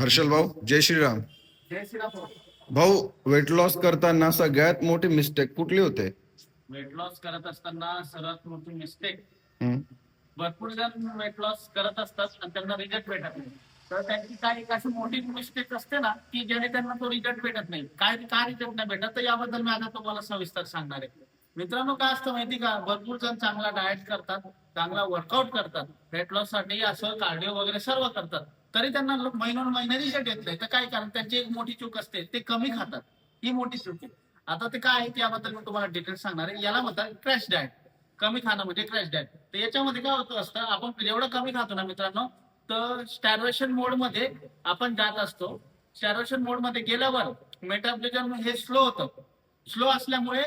हर्षल भाऊ जय श्रीराम. जय श्रीराम भाऊ. Weight loss करताना सगळ्यात मोठी मिस्टेक कुठली होते? वेट लॉस करत असताना सर्वात मोठी मिस्टेक भरपूर जण वेट लॉस करत असतात आणि त्यांना रिझल्ट भेटत नाही. तर त्यांची काही एक अशी मोठी मिस्टेक असते ना की ज्याने त्यांना तो रिझल्ट भेटत नाही. काय का रिझल्ट नाही भेटत? तर याबद्दल मी आता तुम्हाला सविस्तर सांगणार आहे. मित्रांनो काय असतं माहिती का? भरपूर जण चांगला डाएट करतात चांगला वर्कआउट करतात वेट लॉससाठी असं कार्डिओ वगैरे सर्व करतात. तरी त्यांना महिन्यान महिनोन महिने रिझल्ट येत नाही. तर काय? कारण त्यांची एक मोठी चूक असते. ते कमी खातात. ही मोठी चूक आहे. आता ते काय आहे? त्याबद्दल मी तुम्हाला डिटेल्स सांगणार आहे. याला म्हणतात क्रॅश डाएट कमी खाणं म्हणजे क्रॅश डाएट तर याच्यामध्ये काय होतं असतं? आपण जेवढं कमी खातो ना मित्रांनो तर स्टॅरोशन मोडमध्ये आपण जात असतो. स्टॅरोशन मोडमध्ये गेल्यावर मेटाबॉलिझम हे स्लो होतं. स्लो असल्यामुळे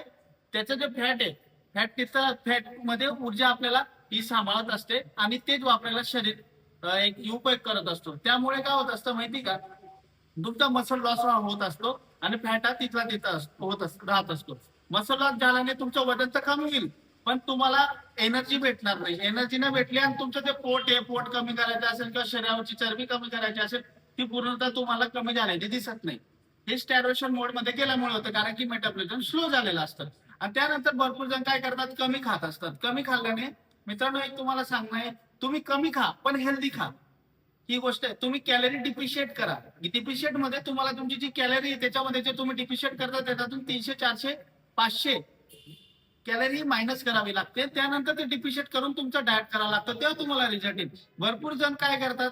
त्याचं जे फॅट आहे फॅट तिथं फॅटमध्ये ऊर्जा आपल्याला ही सांभाळत असते आणि तेच वापरायला शरीर एक उपयोग करत असतो. त्यामुळे काय होत असतं माहिती का? दुग्ध मसल लॉस होत असतो आणि फॅट हा तिथला तिथं होत राहत असतो. मसल लॉस झाल्याने तुमचं वजन तर कमी होईल पण तुम्हाला एनर्जी भेटणार नाही. एनर्जी न भेटली आणि तुमचं जे पोट आहे पोट कमी करायचं असेल किंवा शरीरावरची चरबी कमी करायची असेल ती पूर्णतः तुम्हाला कमी झाल्याची दिसत नाही. हे स्टॅरोशन मोडमध्ये गेल्यामुळे होतं कारण की मेटाबॉलिझम स्लो झालेलं असतं. आणि त्यानंतर भरपूर जण काय करतात? कमी खात असतात. कमी खाल्ल्याने मित्रांनो एक तुम्हाला सांगणं आहे तुम्ही कमी खा पण हेल्दी खा. ही गोष्ट आहे. तुम्ही कॅलरी डिप्रिशिएट करा. डिप्रिशिएटमध्ये तुम्हाला तुमची जी कॅलरी आहे त्याच्यामध्ये जे तुम्ही डिप्रिशिएट करता त्याच्यातून तीनशे चारशे पाचशे कॅलरी मायनस करावी लागते. त्यानंतर ते डिप्रिशिएट करून तुमचं डाएट करावं लागतं. तेव्हा तुम्हाला रिझल्ट येईल. भरपूर जण काय करतात?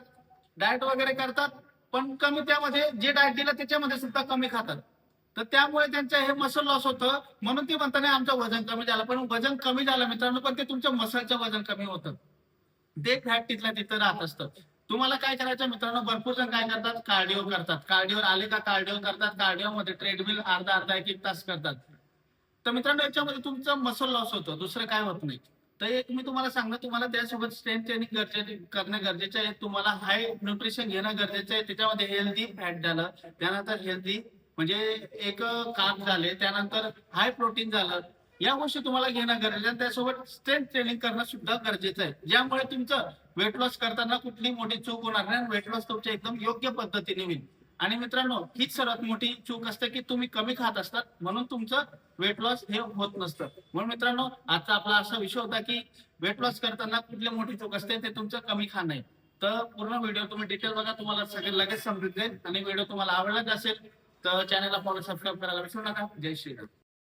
डाएट वगैरे करतात. पण कमी त्यामध्ये जे डाएट दिलं त्याच्यामध्ये सुद्धा कमी खातात. तर त्यामुळे त्यांचं हे मसल लॉस होतं. म्हणून ते म्हणतात नाही आमचं वजन कमी झालं. पण वजन कमी झालं मित्रांनो पण ते तुमच्या मसलचं वजन कमी होतं. ते फॅट तिथल्या तिथं राहत असतं. तुम्हाला काय करायचं मित्रांनो भरपूर जण काय करतात? कार्डिओ करतात. कार्डिओ आले का कार्डिओ करतात? कार्डिओ मध्ये ट्रेडमिल अर्धा अर्धा एक एक तास करतात. तर मित्रांनो याच्यामध्ये तुमचं मसल लॉस होतं. दुसरं काय होत नाही. तर एक मी तुम्हाला सांगणं तुम्हाला त्यासोबत स्ट्रेंथ ट्रेनिंग गरजे करणं गरजेचं आहे. तुम्हाला हाय न्यूट्रिशन घेणं गरजेचं आहे. त्याच्यामध्ये हेल्दी फॅट झालं त्यानंतर हेल्दी म्हणजे एक कार्ब झाले त्यानंतर हाय प्रोटीन झालं. या गोष्टी तुम्हाला घेणं गरजेचं आहे. त्यासोबत स्ट्रेंथ ट्रेनिंग करणं सुद्धा गरजेचं आहे. ज्यामुळे तुमचं वेट लॉस करताना कुठली मोठी चूक होणार नाही वेट लॉस तुमच्या एकदम योग्य पद्धतीने होईल. आणि मित्रांनो हीच सर्वात मोठी चूक असते की तुम्ही कमी खात असतात म्हणून तुमचं वेट लॉस हे होत नसतं. म्हणून मित्रांनो आजचा आपला असा विषय होता की वेट लॉस करताना कुठली मोठी चूक असते ते तुमचं कमी खाणं आहे. तर पूर्ण व्हिडिओ तुम्ही डिटेल बघा तुम्हाला सगळे लगेच समजून जाईल. आणि व्हिडिओ तुम्हाला आवडलाच असेल तर चॅनलला फॉलो सबस्क्राईब करायला विसरू नका. जय श्रीराम.